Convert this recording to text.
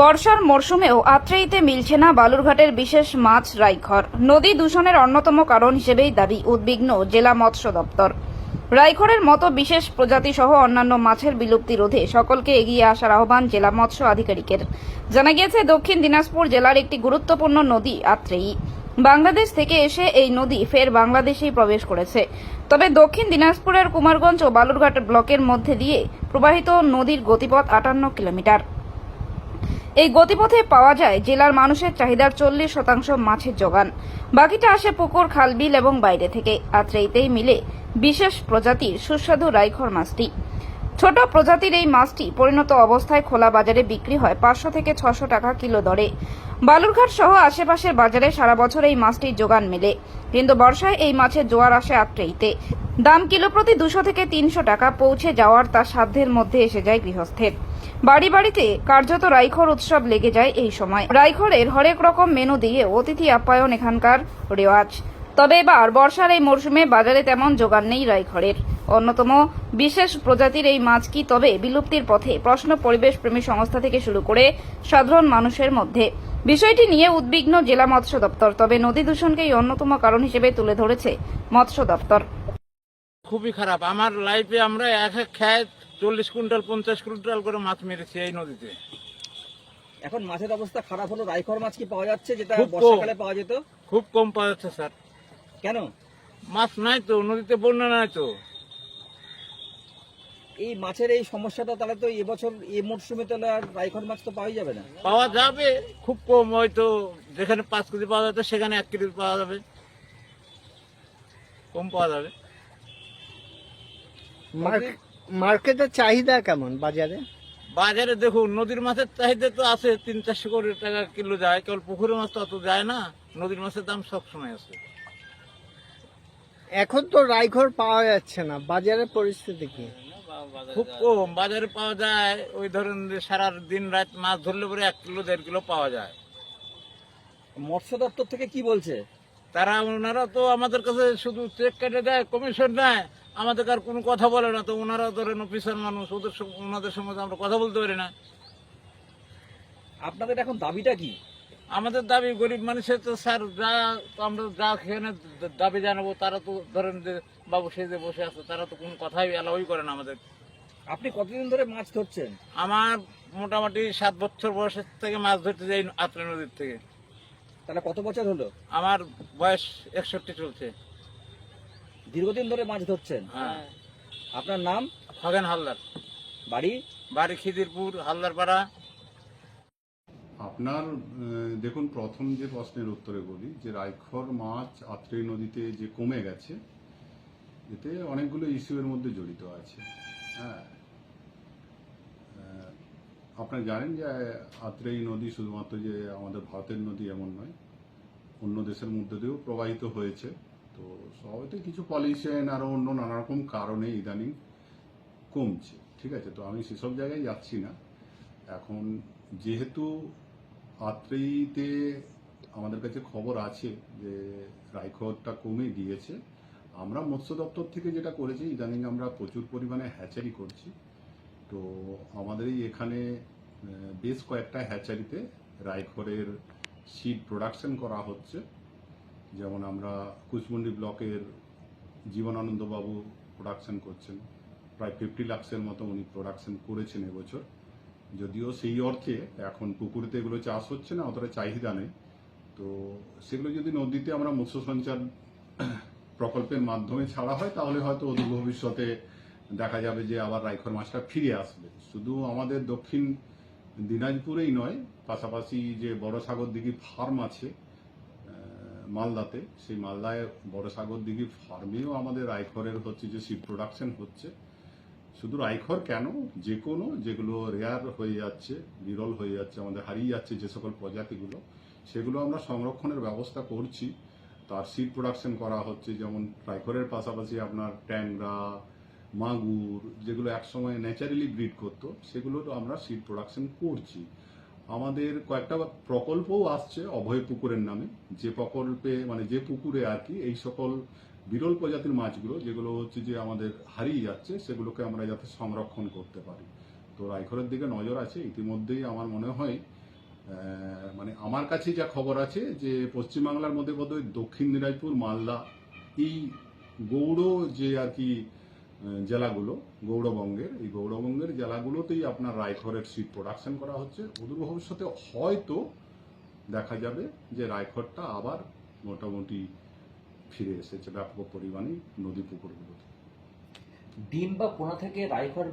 বর্ষার মরশুমেও আত্রেইতে মিলছে না বালুরঘাটের বিশেষ মাছ রাইখর নদী দূষণের অন্যতম কারণ হিসেবেই দাবি উদ্বিগ্ন জেলা মৎস্য দপ্তর। রাইখরের মতো বিশেষ প্রজাতি সহ অন্যান্য মাছের বিলুপ্তি রোধে সকলকে এগিয়ে আসার আহ্বান জেলা মৎস্য আধিকারিকের। জানা গিয়েছে, দক্ষিণ দিনাজপুর জেলার একটি গুরুত্বপূর্ণ নদী আত্রেয়ী। বাংলাদেশ থেকে এসে এই নদী ফের বাংলাদেশেই প্রবেশ করেছে। তবে দক্ষিণ দিনাজপুরের কুমারগঞ্জ ও বালুরঘাট ব্লকের মধ্যে দিয়ে প্রবাহিত নদীর গতিপথ আটান্ন কিলোমিটার। এই গতিপথে পাওয়া যায় জেলার মানুষের চাহিদার চল্লিশ শতাংশ মাছের যোগান। বাকিটা আসে পুকুর, খালবিল এবং বাইরে থেকে। আত্রেইতেই মিলে বিশেষ প্রজাতির সুস্বাদু রাইখর মাছটি। ছোট প্রজাতির এই মাছটি পরিণত অবস্থায় খোলা বাজারে বিক্রি হয় পাঁচশো থেকে ছশো টাকা কিলো দরে। বালুরঘাট সহ আশেপাশের বাজারে সারা বছর এই মাছটির যোগান মেলে। কিন্তু বর্ষায় এই মাছের জোয়ার আসে আত্রেইতে। দাম কিলো প্রতি দুশো থেকে তিনশো টাকা পৌঁছে যাওয়ার তার সাধ্যের মধ্যে এসে যায় গৃহস্থের। বাড়ি বাড়িতে কার্যত রাইখর উৎসব লেগে যায় এই সময়। রাইখরের হরেক রকম মেনু দিয়ে অতিথি আপ্যায়ন এখানকার রেওয়াজ। তবে এবার বর্ষার এই মরশুমে বাজারে তেমন যোগান নেই রাইখরের অন্যতম বিশেষ প্রজাতির এই মাছ কি তবে বিলুপ্তির পথে? প্রশ্ন পরিবেশ প্রেমী সংস্থা থেকে শুরু করে সাধারণ মানুষের মধ্যে। বিষয়টি নিয়ে উদ্বিগ্ন জেলা মৎস্য দপ্তর তবে নদী দূষণকেই অন্যতম কারণ হিসেবে তুলে ধরেছে মৎস্য দপ্তর। খুবই খারাপ। আমার লাইফে আমরা এক এক খায় চল্লিশ কুইন্টাল পঞ্চাশ কুইন্টাল করে মাছ মেরেছি এই নদীতে। এখন মাছের অবস্থা খারাপ হলো। রাইখর মাছ কি পাওয়া যাচ্ছে যেটা বর্ষাকালে পাওয়া যেত? খুব কম পাওয়া যাচ্ছে স্যার। কেন? মাছ নাই তো নদীতে বন্যা নাই তো। এই মাছের এই সমস্যাটা তাহলে তো এবছর এই মরশুমে তাহলে আর রাইখর মাছ তো পাওয়াই যাবে না। পাওয়া যাবে খুব কম হয়তো যেখানে পাঁচ কেজি পাওয়া যেত সেখানে এক কেজি পাওয়া যাবে। কম পাওয়া যাবে। মার্কেটের চাহিদা কেমন বাজারে? বাজারে দেখুন নদীর মাছের চাহিদা তো আছে তিন চারশো কোটি টাকা কিলো যায় কেবল পুকুরের মাছ তো অত যায় না নদীর মাছের দাম সবসময় আছে। এখন তো রাইঘর পাওয়া যাচ্ছে না বাজারের পরিস্থিতি কি? খুব কম বাজারে পাওয়া যায় ওই ধরেন সারা দিন রাত মাছ ধরলে পরে এক কিলো দেড় কিলো পাওয়া যায়। মৎস্য দপ্তর থেকে কি বলছে? তারা ওনারা তো আমাদের কাছে শুধু চেক কেটে দেয় কমিশন নেয় আমাদের আর কোনো কথা বলে না। তো ওনারা ধরেন অফিসার মানুষ ওদের সঙ্গে- ওনাদের সঙ্গে আমরা কথা বলতে পারি না। আপনাদের এখন দাবিটা কি? আমাদের দাবি গরিব মানুষের তো স্যার যা আমরা যা এখানে দাবি জানাব তারা তো ধরেন যে বাবু সে যে বসে আছে তারা তো কোনো কথাই অ্যালাউই করে না আমাদের। আপনি কতদিন ধরে মাছ ধরছেন? আমার মোটামুটি সাত বছর বয়সের থেকে মাছ ধরতে যাই আত্রা নদীর থেকে। তাহলে কত বছর হলো? আমার বয়স একষট্টি চলছে। দীর্ঘদিন ধরে মাছ ধরছেন? হ্যাঁ। আপনার নাম? খগেন হালদার। বাড়ি? বাড়ি খিদিরপুর হালদারপাড়া। আপনার দেখুন, প্রথম যে প্রশ্নের উত্তরে বলি যে রাইখর মাছ আত্রেই নদীতে যে কমে গেছে, এতে অনেকগুলো ইস্যু এর মধ্যে জড়িত আছে। হ্যাঁ। আপনারা জানেন যে আত্রেই নদী শুধুমাত্র যে আমাদের ভারতের নদী এমন নয়, অন্য দেশের মধ্যে দিয়েও প্রবাহিত হয়েছে। তো সবাইতে কিছু পলিউশন আরও অন্য নানা রকম কারণে ইদানিং কমছে। ঠিক আছে? তো আমি সেসব জায়গায় যাচ্ছি না। এখন যেহেতু আত্রেইতে আমাদের কাছে খবর আছে যে রাইখরটা কমে গিয়েছে। আমরা মৎস্য দপ্তর থেকে যেটা করেছি, ইদানিং আমরা প্রচুর পরিমাণে হ্যাচারি করছি। তো আমাদের এই এখানে বেশ কয়েকটা হ্যাচারিতে রাইখরের সিড প্রোডাকশন করা হচ্ছে। যেমন আমরা কুচমুন্ডি ব্লকের জীবনানন্দবাবু প্রোডাকশন করছেন। প্রায় ফিফটি লাক্সের মতো উনি প্রোডাকশন করেছেন এবছর। যদিও সেই অর্থে এখন পুকুরেতে এগুলো চাষ হচ্ছে না, অতটা চাহিদা নেই। তো সেগুলো যদি নদীতে আমরা মৎস্য সঞ্চার প্রকল্পের মাধ্যমে ছাড়া হয়, তাহলে হয়তো অদূর ভবিষ্যতে দেখা যাবে যে আবার রাইখর মাছটা ফিরে আসবে। শুধু আমাদের দক্ষিণ দিনাজপুরেই নয়, পাশাপাশি যে বড় সাগর দিঘি ফার্ম আছে মালদাতে, সেই মালদায় বড় সাগর দিঘি ফার্মেও আমাদের রাইখরের হচ্ছে যে সিড প্রোডাকশন হচ্ছে। শুধু রাইখর কেন? যে কোনো, যেগুলো রেয়ার হয়ে যাচ্ছে, বিরল হয়ে যাচ্ছে, আমাদের হারিয়ে যাচ্ছে যে সকল প্রজাতিগুলো, সেগুলো আমরা সংরক্ষণের ব্যবস্থা করছি। তার সিড প্রোডাকশন করা হচ্ছে, যেমন রাইখরের পাশাপাশি আপনার ট্যাংরা, মাগুর, যেগুলো একসময় ন্যাচারালি ব্রিড করতো, সেগুলো আমরা সিড প্রোডাকশন করছি। আমাদের কয়েকটা প্রকল্পও আসছে অভয় পুকুরের নামে। যে প্রকল্পে মানে যে পুকুরে আর কি, এই সকল বিরল প্রজাতির মাছগুলো, যেগুলো হচ্ছে যে আমাদের হারিয়ে যাচ্ছে, সেগুলোকে আমরা যাতে সংরক্ষণ করতে পারি। তো রাইখরের দিকে নজর আছে। ইতিমধ্যেই আমার মনে হয় মানে আমার কাছে যা খবর আছে যে পশ্চিমবাংলার মধ্যে বোধহয় দক্ষিণ দিনাজপুর, মালদা, এই গৌড় যে আর কি জেলাগুলো, গৌড়বঙ্গের, এই গৌড়বঙ্গের জেলাগুলোতেই আপনার রায়খরের সিট প্রোডাকশন করা হচ্ছে। অদূর ভবিষ্যতে হয়তো দেখা যাবে যে রায়খরটা আবার মোটামুটি ফিরে এসেছে ব্যাপক পরিমাণে নদী পুকুরগুলোতে। ডিম বা পোনা থেকে রাইখর